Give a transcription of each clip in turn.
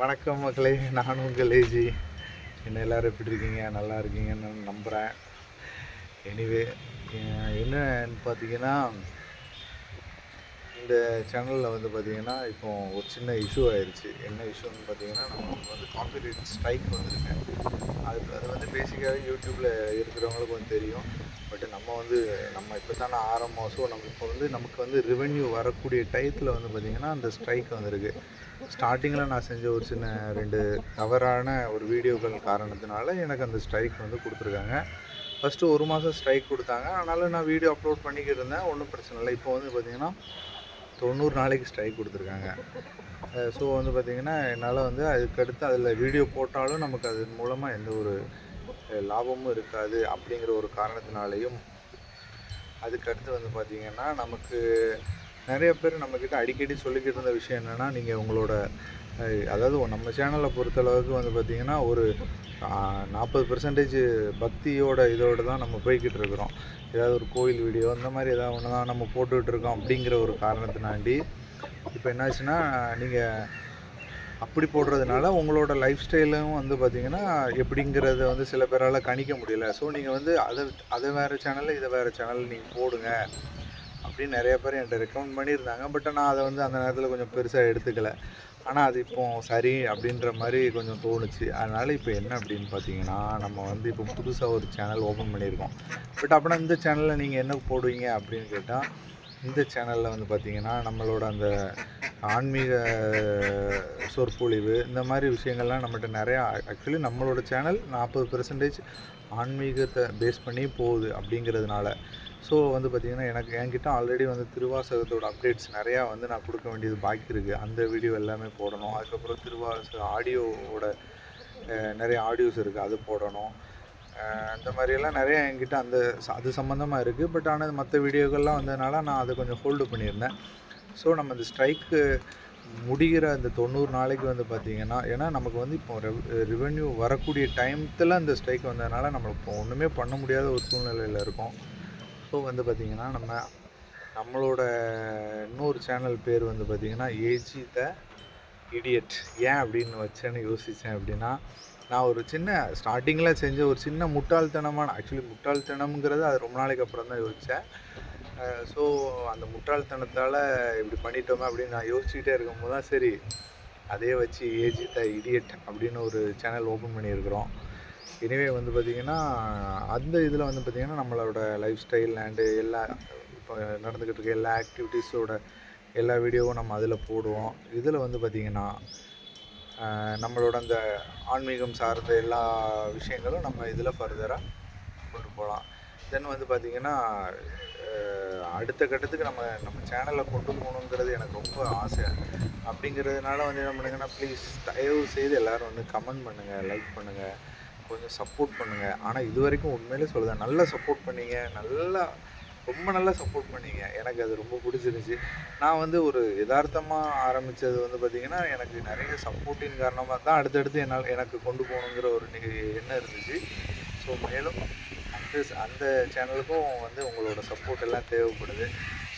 வணக்கம் மக்களே நான் உங்கள் ஏஜி என்ன எல்லோரும் எப்படி இருக்கீங்க? நல்லா இருக்கீங்கன்னு நம்புகிறேன் எனிவே என்னன்னு பார்த்தீங்கன்னா இந்த சேனலில் வந்து பார்த்தீங்கன்னா இப்போ ஒரு சின்ன இஷ்யூ ஆயிடுச்சு என்ன இஷ்யூன்னு பார்த்தீங்கன்னா நமக்கு வந்து காப்பிரைட் ஸ்ட்ரைக் வந்துருக்கு. அது அது வந்து பேசிக்காகவே யூடியூப்பில் இருக்கிறவங்களுக்கு வந்து தெரியும். பட் நம்ம வந்து நம்ம இப்போ தானே ஆரம்பம். ஸோ நம்ம இப்போ வந்து நமக்கு வந்து ரெவென்யூ வரக்கூடிய டயத்தில் வந்து பார்த்திங்கன்னா அந்த ஸ்ட்ரைக் வந்துருக்கு. ஸ்டார்டிங்கில் நான் செஞ்ச ஒரு சின்ன ரெண்டு தவறான ஒரு வீடியோக்கள் காரணத்தினால எனக்கு அந்த ஸ்ட்ரைக் வந்து கொடுத்துருக்காங்க. ஃபஸ்ட்டு ஒரு மாதம் ஸ்ட்ரைக் கொடுத்தாங்க. ஆனாலும் நான் வீடியோ அப்லோட் பண்ணிக்கிட்டு இருந்தேன். ஒன்றும் பிரச்சனை இல்லை. இப்போ வந்து பார்த்திங்கன்னா தொண்ணூறு நாளைக்கு ஸ்ட்ரைக் கொடுத்துருக்காங்க. ஸோ வந்து பார்த்திங்கன்னா என்னால் வந்து அதுக்கடுத்து அதில் வீடியோ போட்டாலும் நமக்கு அது மூலமாக எந்த ஒரு லாபமும் இருக்காது அப்படிங்கிற ஒரு காரணத்தினாலையும் அதுக்கடுத்து வந்து பார்த்திங்கன்னா நமக்கு நிறைய பேர் நம்மக்கிட்ட அடிக்கடி சொல்லிக்கிட்டு இருந்த விஷயம் என்னென்னா நீங்கள் உங்களோட அதாவது நம்ம சேனலை பொறுத்தளவுக்கு வந்து பார்த்திங்கன்னா ஒரு நாற்பது பெர்சன்டேஜ் பக்தியோட இதோடு தான் நம்ம போய்கிட்டு இருக்கிறோம். ஏதாவது ஒரு கோயில் வீடியோ இந்த மாதிரி ஏதாவது ஒன்று தான் நம்ம போட்டுக்கிட்டு இருக்கோம் அப்படிங்கிற ஒரு காரணத்தினாண்டி இப்போ என்னாச்சுன்னா நீங்கள் அப்படி போடுறதுனால உங்களோட லைஃப் ஸ்டைலும் வந்து பார்த்திங்கன்னா எப்படிங்கிறத வந்து சில பேரால் கணிக்க முடியல. ஸோ நீங்கள் வந்து அதை அதை வேறு சேனலில் இதை வேறு சேனலில் நீங்கள் போடுங்க. அப்படின்னு நிறைய பேர் என்கிட்ட ரெக்கமெண்ட் பண்ணியிருந்தாங்க. பட் நான் அதை வந்து அந்த நேரத்தில் கொஞ்சம் பெருசாக எடுத்துக்கல. ஆனால் அது இப்போ சரி அப்படின்ற மாதிரி கொஞ்சம் தோணுச்சு. அதனால் இப்போ என்ன அப்படின்னு பார்த்தீங்கன்னா நம்ம வந்து இப்போ புதுசாக ஒரு சேனல் ஓப்பன் பண்ணியிருக்கோம். பட் அப்படின்னா இந்த சேனலில் நீங்கள் என்ன போடுவீங்க அப்படின்னு கேட்டால் இந்த சேனலில் வந்து பார்த்திங்கன்னா நம்மளோட அந்த ஆன்மீக சொற்பொழிவு இந்த மாதிரி விஷயங்கள்லாம் நம்மகிட்ட நிறையா ஆக்சுவலி நம்மளோட சேனல் நாற்பது பெர்சன்டேஜ் ஆன்மீகத்தை பேஸ் பண்ணி போகுது அப்படிங்கிறதுனால. ஸோ வந்து பார்த்திங்கன்னா எனக்கு என்கிட்ட ஆல்ரெடி வந்து திருவாசகத்தோட அப்டேட்ஸ் நிறையா வந்து நான் கொடுக்க வேண்டியது பாக்கி இருக்குது அந்த வீடியோ எல்லாமே போடணும். அதுக்கப்புறம் திருவாசக ஆடியோவோட நிறைய ஆடியோஸ் இருக்குது அது போடணும். அந்த மாதிரியெல்லாம் நிறைய என்கிட்ட அந்த அது சம்மந்தமாக இருக்குது பட் ஆனால் மற்ற வீடியோக்கள்லாம் வந்ததுனால நான் அதை கொஞ்சம் ஹோல்டு பண்ணியிருந்தேன். ஸோ நம்ம இந்த ஸ்ட்ரைக்கு முடிகிற அந்த தொண்ணூறு நாளைக்கு வந்து பார்த்திங்கன்னா ஏன்னா நமக்கு வந்து இப்போ ரெவென்யூ வரக்கூடிய டைமத்தில் அந்த ஸ்ட்ரைக் வந்ததுனால நம்மளுக்கு இப்போ ஒன்றுமே பண்ண முடியாத ஒரு சூழ்நிலையில் இருக்கோம். ஸோ வந்து பார்த்திங்கன்னா நம்ம நம்மளோட இன்னொரு சேனல் பேர் வந்து பார்த்திங்கன்னா ஏஜி த இடியட் ஏன் அப்படின்னு வச்சேன்னு யோசித்தேன் அப்படின்னா நான் ஒரு சின்ன ஸ்டார்டிங்கில் செஞ்ச ஒரு சின்ன முட்டாள்தனமான ஆக்சுவலி முட்டாள்தனம்ங்கிறது அது ரொம்ப நாளைக்கு அப்புறம் தான் யோசித்தேன் ஸோ அந்த முட்டாள்தனத்தால் இப்படி பண்ணிட்டோமே அப்படின்னு நான் யோசிச்சுக்கிட்டே இருக்கும்போது தான் சரி அதே வச்சு ஏஜி த இடியட் அப்படின்னு ஒரு சேனல் ஓப்பன் பண்ணியிருக்கிறோம். எனவே வந்து பார்த்திங்கன்னா அந்த இதில் வந்து பார்த்திங்கன்னா நம்மளோட லைஃப் ஸ்டைல் அண்டு எல்லா இப்போ நடந்துக்கிட்டு இருக்க எல்லா ஆக்டிவிட்டீஸோட எல்லா வீடியோவும் நம்ம அதில் போடுவோம். இதில் வந்து பார்த்திங்கன்னா நம்மளோட அந்த ஆன்மீகம் சார்ந்த எல்லா விஷயங்களும் நம்ம இதில் ஃபர்தராக கொண்டு போகலாம் தென் வந்து பார்த்திங்கன்னா அடுத்த கட்டத்துக்கு நம்ம நம்ம சேனலை கொண்டு போகணுங்கிறது எனக்கு ரொம்ப ஆசை. அப்படிங்கிறதுனால வந்து என்ன பண்ணுங்கன்னா ப்ளீஸ் தயவு செய்து எல்லோரும் வந்து கமெண்ட் பண்ணுங்கள் லைக் பண்ணுங்கள் கொஞ்சம் சப்போர்ட் பண்ணுங்கள் ஆனால் இது வரைக்கும் உண்மையிலே சொல்லுதேன் நல்லா சப்போர்ட் பண்ணீங்க. நல்லா ரொம்ப நல்லா சப்போர்ட் பண்ணீங்க. எனக்கு அது ரொம்ப பிடிச்சிருந்துச்சி. நான் வந்து ஒரு யதார்த்தமாக ஆரம்பித்தது வந்து பார்த்திங்கன்னா எனக்கு நிறைய சப்போர்ட்டின் காரணமாக தான் அடுத்தடுத்து என்னால் எனக்கு கொண்டு போகணுங்கிற ஒரு நி- எண்ணம் இருந்துச்சு. ஸோ மேலும் அந்த அந்த சேனலுக்கும் வந்து உங்களோட சப்போர்ட் எல்லாம் தேவைப்படுது.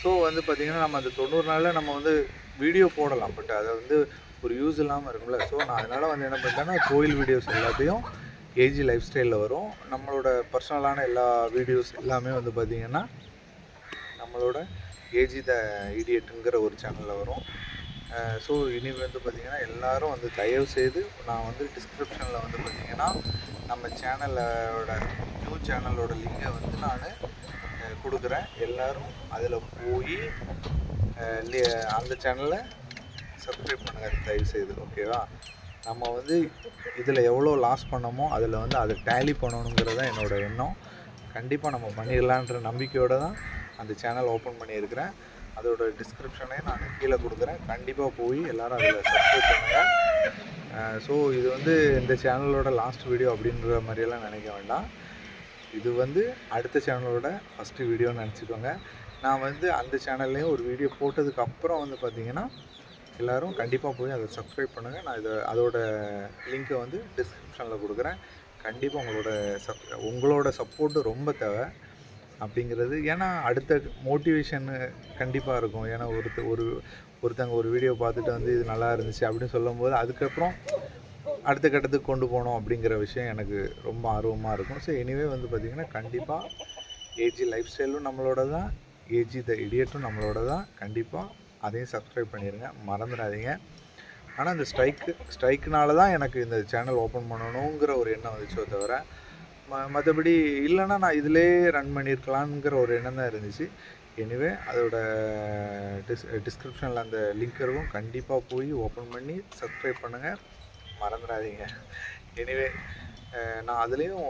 ஸோ வந்து பார்த்திங்கன்னா நம்ம அந்த தொண்ணூறு நாளில் நம்ம வந்து வீடியோ போடலாம். பட் அதை வந்து ஒரு யூஸ் இல்லாமல் இருக்கும்ல. ஸோ நான் அதனால் வந்து என்ன பண்ணிட்டேன்னா கோயில் வீடியோஸ் எல்லாத்தையும் ஏஜி லைஃப் ஸ்டைலில் வரும். நம்மளோட பர்சனலான எல்லா வீடியோஸ் எல்லாமே வந்து பார்த்திங்கன்னா நம்மளோட ஏஜி த இடியட்டுங்கிற ஒரு சேனலில் வரும். ஸோ இனி வந்து பார்த்திங்கன்னா எல்லோரும் வந்து தயவு செய்து நான் வந்து டிஸ்கிரிப்ஷனில் வந்து பார்த்திங்கன்னா நம்ம சேனலோட நியூ சேனலோட லிங்கை வந்து நான் கொடுக்குறேன். எல்லோரும் அதில் போய் அந்த சேனலை சப்ஸ்கிரைப் பண்ணுங்கள் தயவு செய்து. ஓகேவா நம்ம வந்து இதில் எவ்வளோ லாஸ் பண்ணமோ அதில் வந்து அதை டேலி பண்ணணுங்கிறது தான் என்னோட எண்ணம். கண்டிப்பாக நம்ம பண்ணிடலான்ற நம்பிக்கையோடு தான் அந்த சேனல் ஓப்பன் பண்ணியிருக்கிறேன். அதோட டிஸ்கிரிப்ஷனையும் நான் கீழே கொடுக்குறேன். கண்டிப்பாக போய் எல்லாரும் அதில் சப்ஸ்கிரைப் பண்ணுங்கள் ஸோ இது வந்து இந்த சேனலோட லாஸ்ட் வீடியோ அப்படின்ற மாதிரியெல்லாம் நினைக்க வேண்டாம். இது வந்து அடுத்த சேனலோட ஃபஸ்ட்டு வீடியோன்னு நினச்சிக்கோங்க. நான் வந்து அந்த சேனல்லையும் ஒரு வீடியோ போட்டதுக்கு அப்புறம் வந்து பார்த்தீங்கன்னா எல்லோரும் கண்டிப்பாக போய் அதை சப்ஸ்கிரைப் பண்ணுங்கள் நான் இதை அதோட லிங்க்கை வந்து டிஸ்கிரிப்ஷனில் கொடுக்குறேன். கண்டிப்பாக உங்களோட சப் உங்களோட சப்போர்ட்டு ரொம்ப தேவை அப்படிங்கிறது. ஏன்னா அடுத்த மோட்டிவேஷனு கண்டிப்பாக இருக்கும். ஏன்னா ஒருத்த ஒரு ஒருத்தங்க ஒரு வீடியோ பார்த்துட்டு வந்து இது நல்லா இருந்துச்சு அப்படின்னு சொல்லும்போது அதுக்கப்புறம் அடுத்த கட்டத்துக்கு கொண்டு போகணும் அப்படிங்கிற விஷயம் எனக்கு ரொம்ப ஆர்வமாக இருக்கும். ஸோ எனிவே வந்து பார்த்திங்கன்னா கண்டிப்பாக ஏஜி லைஃப் ஸ்டைலும் நம்மளோட தான் ஏஜி த இடியட்டும் நம்மளோட தான் கண்டிப்பாக அதையும் சப்ஸ்கிரைப் பண்ணிடுங்க மறந்துடாதீங்க. ஆனால் இந்த ஸ்ட்ரைக்கு ஸ்ட்ரைக்குனால தான் எனக்கு இந்த சேனல் ஓப்பன் பண்ணணுங்கிற ஒரு எண்ணம் வந்துச்சோ தவிர ம மற்றபடி இல்லைன்னா நான் இதிலே ரன் பண்ணியிருக்கலாங்கிற ஒரு எண்ணம் தான் இருந்துச்சு. எனிவே அதோட டிஸ் டிஸ்கிரிப்ஷனில் அந்த லிங்க் இருக்கும். கண்டிப்பாக போய் ஓப்பன் பண்ணி சப்ஸ்கிரைப் பண்ணுங்கள் மறந்துடாதீங்க. எனிவே நான் அதுலேயும்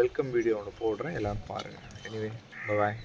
வெல்கம் வீடியோ ஒன்று போடுறேன். எல்லோரும் பாருங்கள் எனிவே பாய்